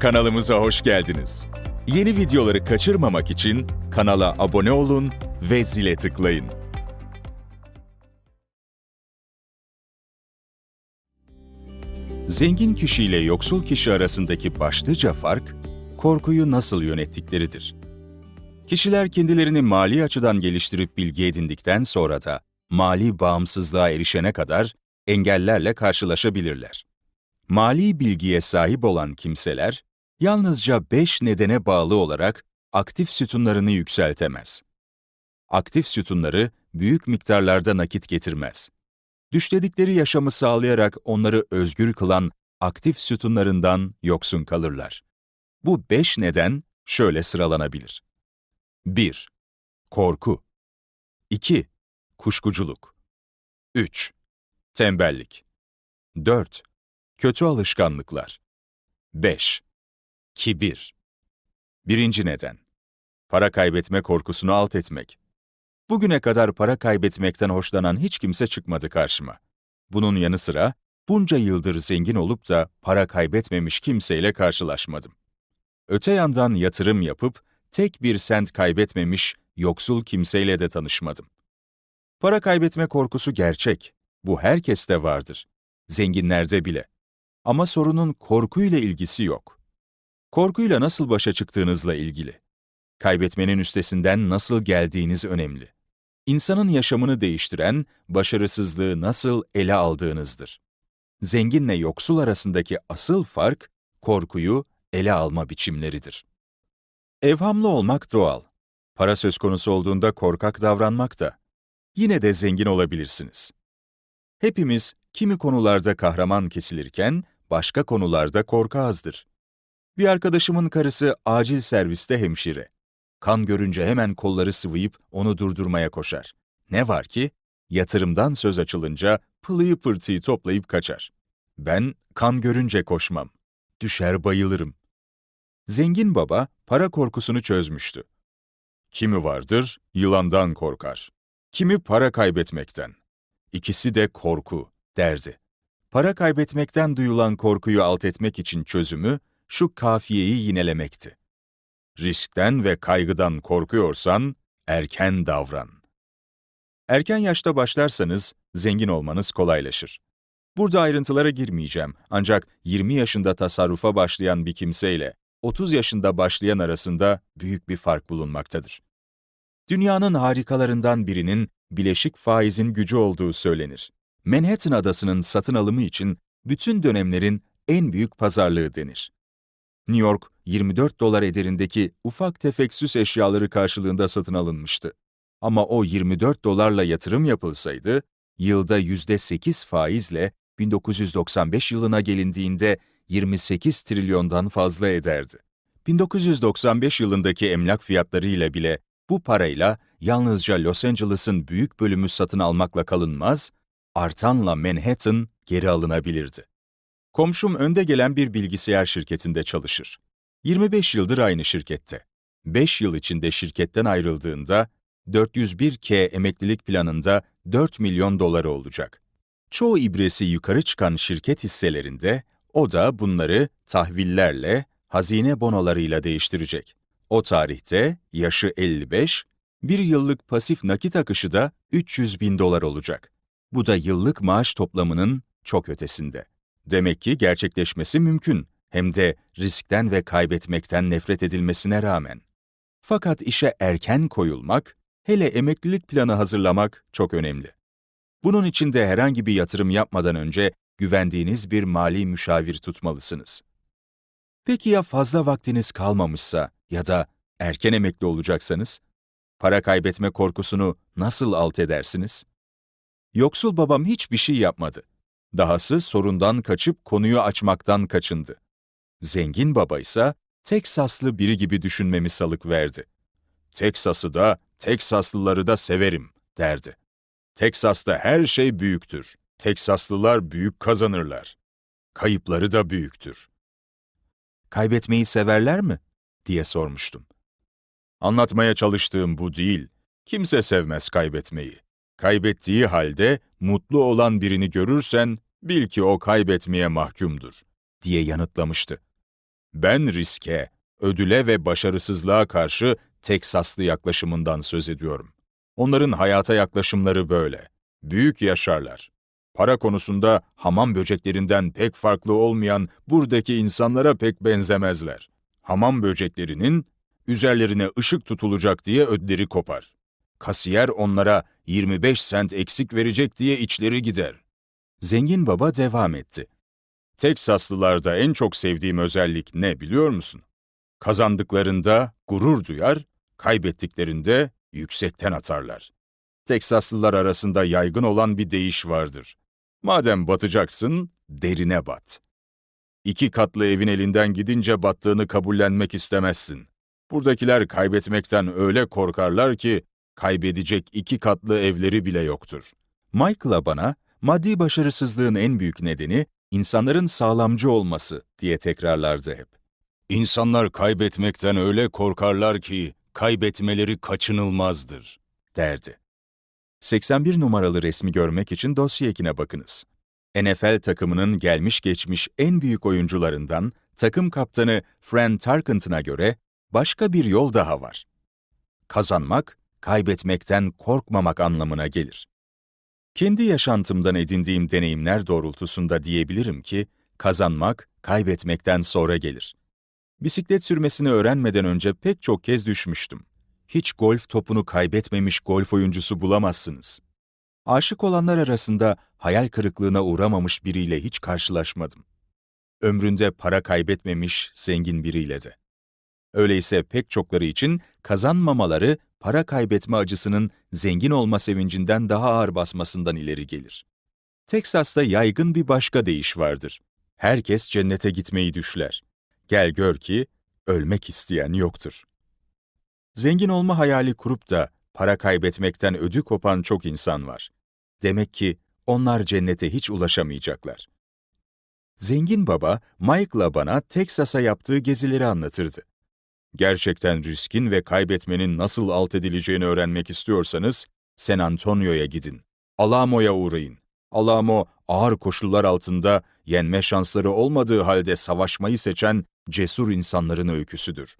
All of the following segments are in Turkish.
Kanalımıza hoş geldiniz. Yeni videoları kaçırmamak için kanala abone olun ve zile tıklayın. Zengin kişi ile yoksul kişi arasındaki başlıca fark, korkuyu nasıl yönettikleridir. Kişiler kendilerini mali açıdan geliştirip bilgi edindikten sonra da mali bağımsızlığa erişene kadar engellerle karşılaşabilirler. Mali bilgiye sahip olan kimseler, yalnızca beş nedene bağlı olarak aktif sütunlarını yükseltemez. Aktif sütunları büyük miktarlarda nakit getirmez. Düşledikleri yaşamı sağlayarak onları özgür kılan aktif sütunlarından yoksun kalırlar. Bu beş neden şöyle sıralanabilir. 1. Korku 2. Kuşkuculuk 3. Tembellik 4. Kötü alışkanlıklar 5. Kibir Birinci neden. Para kaybetme korkusunu alt etmek. Bugüne kadar para kaybetmekten hoşlanan hiç kimse çıkmadı karşıma. Bunun yanı sıra bunca yıldır zengin olup da para kaybetmemiş kimseyle karşılaşmadım. Öte yandan yatırım yapıp tek bir sent kaybetmemiş yoksul kimseyle de tanışmadım. Para kaybetme korkusu gerçek. Bu herkeste vardır. Zenginlerde bile. Ama sorunun korkuyla ilgisi yok. Korkuyla nasıl başa çıktığınızla ilgili. Kaybetmenin üstesinden nasıl geldiğiniz önemli. İnsanın yaşamını değiştiren başarısızlığı nasıl ele aldığınızdır. Zenginle yoksul arasındaki asıl fark korkuyu ele alma biçimleridir. Evhamlı olmak doğal. Para söz konusu olduğunda korkak davranmak da. Yine de zengin olabilirsiniz. Hepimiz kimi konularda kahraman kesilirken başka konularda korkağızdır. Bir arkadaşımın karısı acil serviste hemşire. Kan görünce hemen kolları sıvayıp onu durdurmaya koşar. Ne var ki yatırımdan söz açılınca pılıyı pırtıyı toplayıp kaçar. Ben kan görünce koşmam. Düşer bayılırım. Zengin baba para korkusunu çözmüştü. Kimi vardır yılandan korkar. Kimi para kaybetmekten. İkisi de korku derdi. Para kaybetmekten duyulan korkuyu alt etmek için çözümü şu kafiyeyi yinelemekti. Riskten ve kaygıdan korkuyorsan erken davran. Erken yaşta başlarsanız zengin olmanız kolaylaşır. Burada ayrıntılara girmeyeceğim ancak 20 yaşında tasarrufa başlayan bir kimseyle 30 yaşında başlayan arasında büyük bir fark bulunmaktadır. Dünyanın harikalarından birinin bileşik faizin gücü olduğu söylenir. Manhattan adasının satın alımı için bütün dönemlerin en büyük pazarlığı denir. New York, 24 dolar ederindeki ufak tefek süs eşyaları karşılığında satın alınmıştı. Ama o 24 dolarla yatırım yapılsaydı, yılda %8 faizle 1995 yılına gelindiğinde 28 trilyondan fazla ederdi. 1995 yılındaki emlak fiyatlarıyla bile bu parayla yalnızca Los Angeles'ın büyük bölümü satın almakla kalınmaz, artanla Manhattan geri alınabilirdi. Komşum önde gelen bir bilgisayar şirketinde çalışır. 25 yıldır aynı şirkette. 5 yıl içinde şirketten ayrıldığında 401K emeklilik planında 4 milyon doları olacak. Çoğu ibresi yukarı çıkan şirket hisselerinde o da bunları tahvillerle, hazine bonolarıyla değiştirecek. O tarihte yaşı 55, bir yıllık pasif nakit akışı da 300 bin dolar olacak. Bu da yıllık maaş toplamının çok ötesinde. Demek ki gerçekleşmesi mümkün, hem de riskten ve kaybetmekten nefret edilmesine rağmen. Fakat işe erken koyulmak, hele emeklilik planı hazırlamak çok önemli. Bunun için de herhangi bir yatırım yapmadan önce güvendiğiniz bir mali müşavir tutmalısınız. Peki ya fazla vaktiniz kalmamışsa ya da erken emekli olacaksanız? Para kaybetme korkusunu nasıl alt edersiniz? Yoksul babam hiçbir şey yapmadı. Dahası sorundan kaçıp konuyu açmaktan kaçındı. Zengin baba ise Teksaslı biri gibi düşünmemi salık verdi. Teksas'ı da, Teksaslıları da severim, derdi. Teksas'ta her şey büyüktür. Teksaslılar büyük kazanırlar. Kayıpları da büyüktür. Kaybetmeyi severler mi? diye sormuştum. Anlatmaya çalıştığım bu değil. Kimse sevmez kaybetmeyi. Kaybettiği halde mutlu olan birini görürsen bil ki o kaybetmeye mahkumdur, diye yanıtlamıştı. Ben riske, ödüle ve başarısızlığa karşı Teksaslı yaklaşımından söz ediyorum. Onların hayata yaklaşımları böyle. Büyük yaşarlar. Para konusunda hamam böceklerinden pek farklı olmayan buradaki insanlara pek benzemezler. Hamam böceklerinin üzerlerine ışık tutulacak diye ödleri kopar. Kasiyer onlara 25 sent eksik verecek diye içleri gider. Zengin baba devam etti. Teksaslılarda en çok sevdiğim özellik ne biliyor musun? Kazandıklarında gurur duyar, kaybettiklerinde yüksekten atarlar. Teksaslılar arasında yaygın olan bir deyiş vardır. Madem batacaksın, derine bat. İki katlı evin elinden gidince battığını kabullenmek istemezsin. Buradakiler kaybetmekten öyle korkarlar ki, kaybedecek iki katlı evleri bile yoktur. Michael'a bana, maddi başarısızlığın en büyük nedeni, insanların sağlamcı olması diye tekrarlardı hep. İnsanlar kaybetmekten öyle korkarlar ki, kaybetmeleri kaçınılmazdır, derdi. 81 numaralı resmi görmek için dosya ekine bakınız. NFL takımının gelmiş geçmiş en büyük oyuncularından takım kaptanı Fran Tarkenton'a göre başka bir yol daha var. Kazanmak, kaybetmekten korkmamak anlamına gelir. Kendi yaşantımdan edindiğim deneyimler doğrultusunda diyebilirim ki, kazanmak, kaybetmekten sonra gelir. Bisiklet sürmesini öğrenmeden önce pek çok kez düşmüştüm. Hiç golf topunu kaybetmemiş golf oyuncusu bulamazsınız. Aşık olanlar arasında hayal kırıklığına uğramamış biriyle hiç karşılaşmadım. Ömründe para kaybetmemiş zengin biriyle de. Öyleyse pek çokları için kazanmamaları para kaybetme acısının zengin olma sevincinden daha ağır basmasından ileri gelir. Teksas'ta yaygın bir başka deyiş vardır. Herkes cennete gitmeyi düşler. Gel gör ki ölmek isteyen yoktur. Zengin olma hayali kurup da para kaybetmekten ödü kopan çok insan var. Demek ki onlar cennete hiç ulaşamayacaklar. Zengin baba, Mike'la bana Teksas'a yaptığı gezileri anlatırdı. Gerçekten riskin ve kaybetmenin nasıl alt edileceğini öğrenmek istiyorsanız, San Antonio'ya gidin. Alamo'ya uğrayın. Alamo, ağır koşullar altında yenme şansları olmadığı halde savaşmayı seçen cesur insanların öyküsüdür.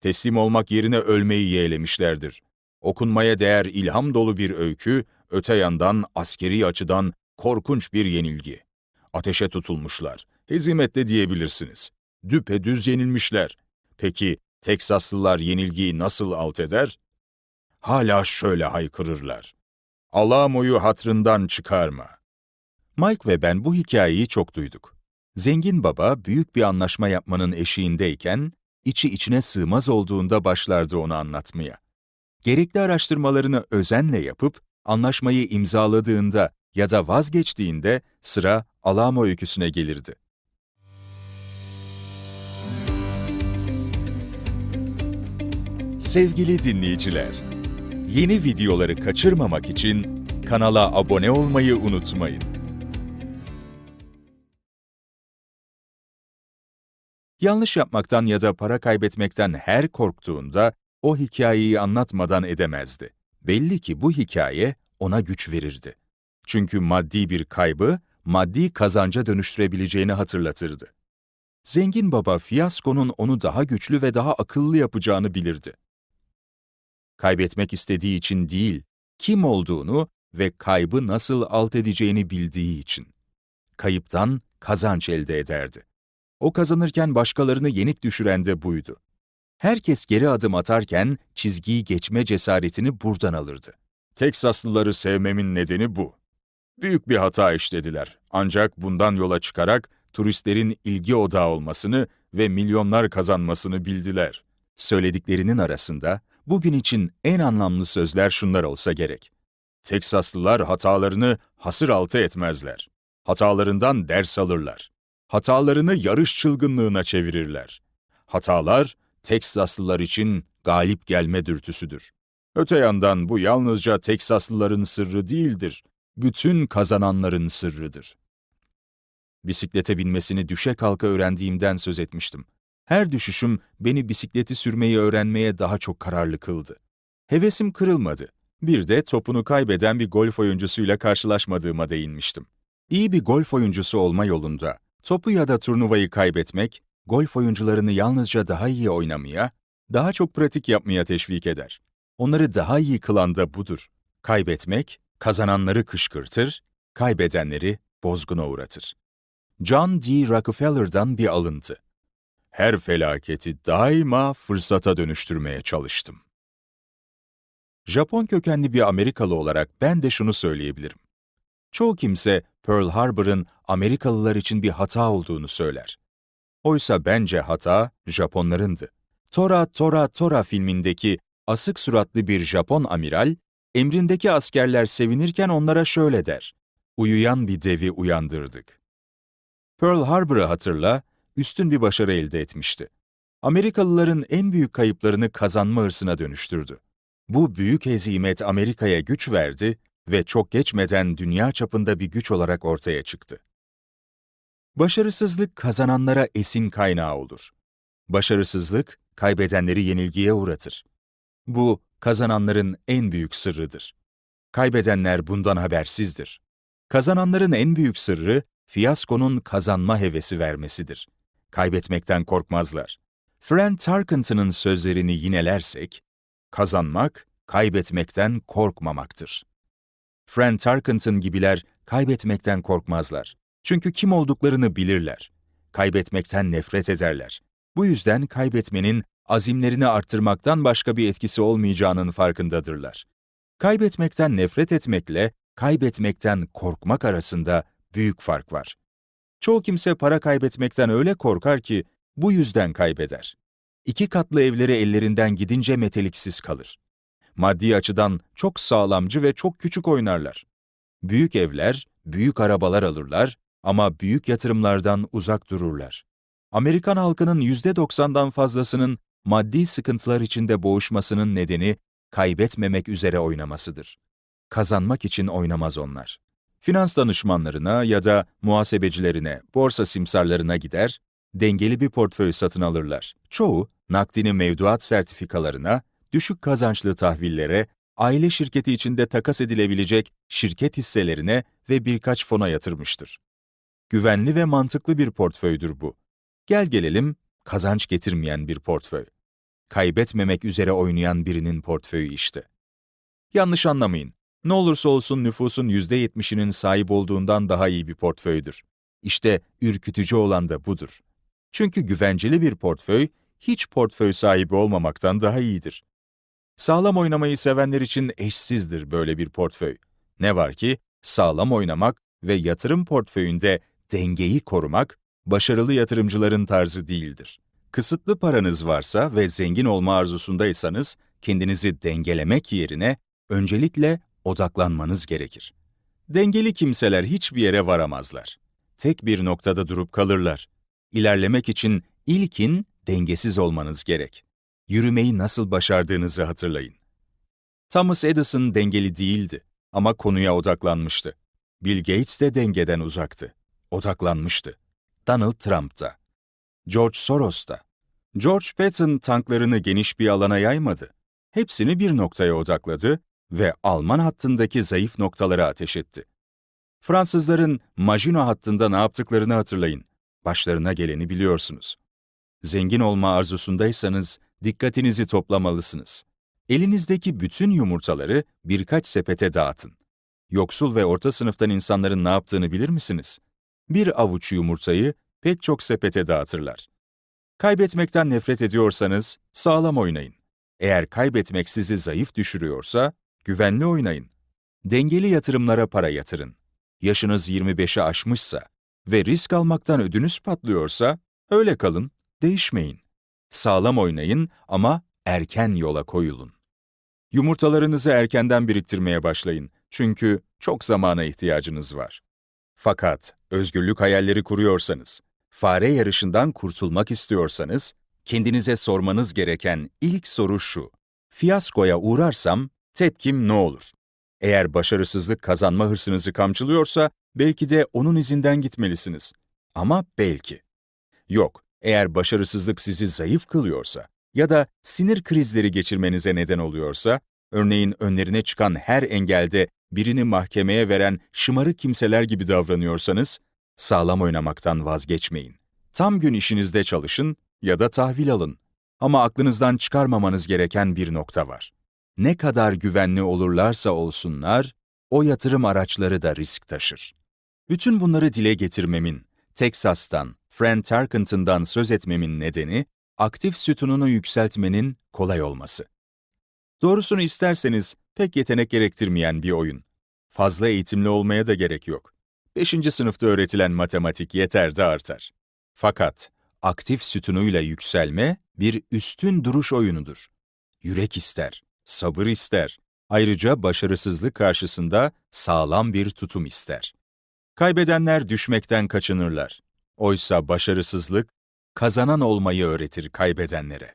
Teslim olmak yerine ölmeyi yeğlemişlerdir. Okunmaya değer ilham dolu bir öykü, öte yandan askeri açıdan korkunç bir yenilgi. Ateşe tutulmuşlar. Hezimette diyebilirsiniz. Düpedüz yenilmişler. Peki Teksaslılar yenilgiyi nasıl alt eder? Hala şöyle haykırırlar. Alamo'yu hatrından çıkarma. Mike ve ben bu hikayeyi çok duyduk. Zengin baba büyük bir anlaşma yapmanın eşiğindeyken, içi içine sığmaz olduğunda başlardı onu anlatmaya. Gerekli araştırmalarını özenle yapıp, anlaşmayı imzaladığında ya da vazgeçtiğinde sıra Alamo öyküsüne gelirdi. Sevgili dinleyiciler, yeni videoları kaçırmamak için kanala abone olmayı unutmayın. Yanlış yapmaktan ya da para kaybetmekten her korktuğunda o hikayeyi anlatmadan edemezdi. Belli ki bu hikaye ona güç verirdi. Çünkü maddi bir kaybı maddi kazanca dönüştürebileceğini hatırlatırdı. Zengin baba fiyaskonun onu daha güçlü ve daha akıllı yapacağını bilirdi. Kaybetmek istediği için değil, kim olduğunu ve kaybı nasıl alt edeceğini bildiği için. Kayıptan kazanç elde ederdi. O kazanırken başkalarını yenik düşüren de buydu. Herkes geri adım atarken çizgiyi geçme cesaretini buradan alırdı. Teksaslıları sevmemin nedeni bu. Büyük bir hata işlediler. Ancak bundan yola çıkarak turistlerin ilgi odağı olmasını ve milyonlar kazanmasını bildiler. Söylediklerinin arasında bugün için en anlamlı sözler şunlar olsa gerek. Teksaslılar hatalarını hasır altı etmezler. Hatalarından ders alırlar. Hatalarını yarış çılgınlığına çevirirler. Hatalar, Teksaslılar için galip gelme dürtüsüdür. Öte yandan bu yalnızca Teksaslıların sırrı değildir, bütün kazananların sırrıdır. Bisiklete binmesini düşe kalka öğrendiğimden söz etmiştim. Her düşüşüm beni bisikleti sürmeyi öğrenmeye daha çok kararlı kıldı. Hevesim kırılmadı. Bir de topunu kaybeden bir golf oyuncusuyla karşılaşmadığıma değinmiştim. İyi bir golf oyuncusu olma yolunda topu ya da turnuvayı kaybetmek golf oyuncularını yalnızca daha iyi oynamaya, daha çok pratik yapmaya teşvik eder. Onları daha iyi kılan da budur. Kaybetmek, kazananları kışkırtır, kaybedenleri bozguna uğratır. John D. Rockefeller'dan bir alıntı. Her felaketi daima fırsata dönüştürmeye çalıştım. Japon kökenli bir Amerikalı olarak ben de şunu söyleyebilirim. Çoğu kimse Pearl Harbor'ın Amerikalılar için bir hata olduğunu söyler. Oysa bence hata Japonlarındı. Tora Tora Tora filmindeki asık suratlı bir Japon amiral, emrindeki askerler sevinirken onlara şöyle der. Uyuyan bir devi uyandırdık. Pearl Harbor'ı hatırla, üstün bir başarı elde etmişti. Amerikalıların en büyük kayıplarını kazanma hırsına dönüştürdü. Bu büyük hezimet Amerika'ya güç verdi ve çok geçmeden dünya çapında bir güç olarak ortaya çıktı. Başarısızlık kazananlara esin kaynağı olur. Başarısızlık kaybedenleri yenilgiye uğratır. Bu kazananların en büyük sırrıdır. Kaybedenler bundan habersizdir. Kazananların en büyük sırrı fiyaskonun kazanma hevesi vermesidir. Kaybetmekten korkmazlar. Frank Tarkenton'ın sözlerini yinelersek, kazanmak, kaybetmekten korkmamaktır. Frank Tarkenton gibiler kaybetmekten korkmazlar. Çünkü kim olduklarını bilirler. Kaybetmekten nefret ederler. Bu yüzden kaybetmenin azimlerini arttırmaktan başka bir etkisi olmayacağının farkındadırlar. Kaybetmekten nefret etmekle kaybetmekten korkmak arasında büyük fark var. Çoğu kimse para kaybetmekten öyle korkar ki bu yüzden kaybeder. İki katlı evleri ellerinden gidince meteliksiz kalır. Maddi açıdan çok sağlamcı ve çok küçük oynarlar. Büyük evler, büyük arabalar alırlar ama büyük yatırımlardan uzak dururlar. Amerikan halkının %90'dan fazlasının maddi sıkıntılar içinde boğuşmasının nedeni kaybetmemek üzere oynamasıdır. Kazanmak için oynamaz onlar. Finans danışmanlarına ya da muhasebecilerine, borsa simsarlarına gider, dengeli bir portföy satın alırlar. Çoğu, nakdini mevduat sertifikalarına, düşük kazançlı tahvillere, aile şirketi içinde takas edilebilecek şirket hisselerine ve birkaç fona yatırmıştır. Güvenli ve mantıklı bir portföydür bu. Gel gelelim, kazanç getirmeyen bir portföy. Kaybetmemek üzere oynayan birinin portföyü işte. Yanlış anlamayın. Ne olursa olsun nüfusun %70'inin sahip olduğundan daha iyi bir portföydür. İşte ürkütücü olan da budur. Çünkü güvenceli bir portföy, hiç portföy sahibi olmamaktan daha iyidir. Sağlam oynamayı sevenler için eşsizdir böyle bir portföy. Ne var ki, sağlam oynamak ve yatırım portföyünde dengeyi korumak, başarılı yatırımcıların tarzı değildir. Kısıtlı paranız varsa ve zengin olma arzusundaysanız, kendinizi dengelemek yerine öncelikle odaklanmanız gerekir. Dengeli kimseler hiçbir yere varamazlar. Tek bir noktada durup kalırlar. İlerlemek için ilkin dengesiz olmanız gerek. Yürümeyi nasıl başardığınızı hatırlayın. Thomas Edison dengeli değildi ama konuya odaklanmıştı. Bill Gates de dengeden uzaktı. Odaklanmıştı. Donald Trump da. George Soros da. George Patton tanklarını geniş bir alana yaymadı. Hepsini bir noktaya odakladı ve Alman hattındaki zayıf noktalara ateş etti. Fransızların Maginot hattında ne yaptıklarını hatırlayın. Başlarına geleni biliyorsunuz. Zengin olma arzusundaysanız dikkatinizi toplamalısınız. Elinizdeki bütün yumurtaları birkaç sepete dağıtın. Yoksul ve orta sınıftan insanların ne yaptığını bilir misiniz? Bir avuç yumurtayı pek çok sepete dağıtırlar. Kaybetmekten nefret ediyorsanız sağlam oynayın. Eğer kaybetmek sizi zayıf düşürüyorsa güvenli oynayın. Dengeli yatırımlara para yatırın. Yaşınız 25'i aşmışsa ve risk almaktan ödünüz patlıyorsa öyle kalın, değişmeyin. Sağlam oynayın ama erken yola koyulun. Yumurtalarınızı erkenden biriktirmeye başlayın çünkü çok zamana ihtiyacınız var. Fakat özgürlük hayalleri kuruyorsanız, fare yarışından kurtulmak istiyorsanız, kendinize sormanız gereken ilk soru şu. Fiyaskoya uğrarsam tepkim ne olur? Eğer başarısızlık kazanma hırsınızı kamçılıyorsa belki de onun izinden gitmelisiniz. Ama belki. Yok, eğer başarısızlık sizi zayıf kılıyorsa ya da sinir krizleri geçirmenize neden oluyorsa, örneğin önlerine çıkan her engelde birini mahkemeye veren şımarık kimseler gibi davranıyorsanız, sağlam oynamaktan vazgeçmeyin. Tam gün işinizde çalışın ya da tahvil alın. Ama aklınızdan çıkarmamanız gereken bir nokta var. Ne kadar güvenli olurlarsa olsunlar, o yatırım araçları da risk taşır. Bütün bunları dile getirmemin, Texas'tan, Fran Tarkenton'dan söz etmemin nedeni, aktif sütununu yükseltmenin kolay olması. Doğrusunu isterseniz pek yetenek gerektirmeyen bir oyun. Fazla eğitimli olmaya da gerek yok. 5. sınıfta öğretilen matematik yeter de artar. Fakat aktif sütunuyla yükselme bir üstün duruş oyunudur. Yürek ister, sabır ister. Ayrıca başarısızlık karşısında sağlam bir tutum ister. Kaybedenler düşmekten kaçınırlar. Oysa başarısızlık kazanan olmayı öğretir kaybedenlere.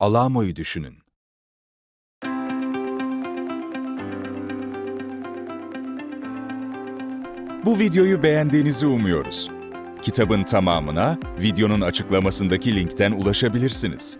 Alamo'yu düşünün. Bu videoyu beğendiğinizi umuyoruz. Kitabın tamamına videonun açıklamasındaki linkten ulaşabilirsiniz.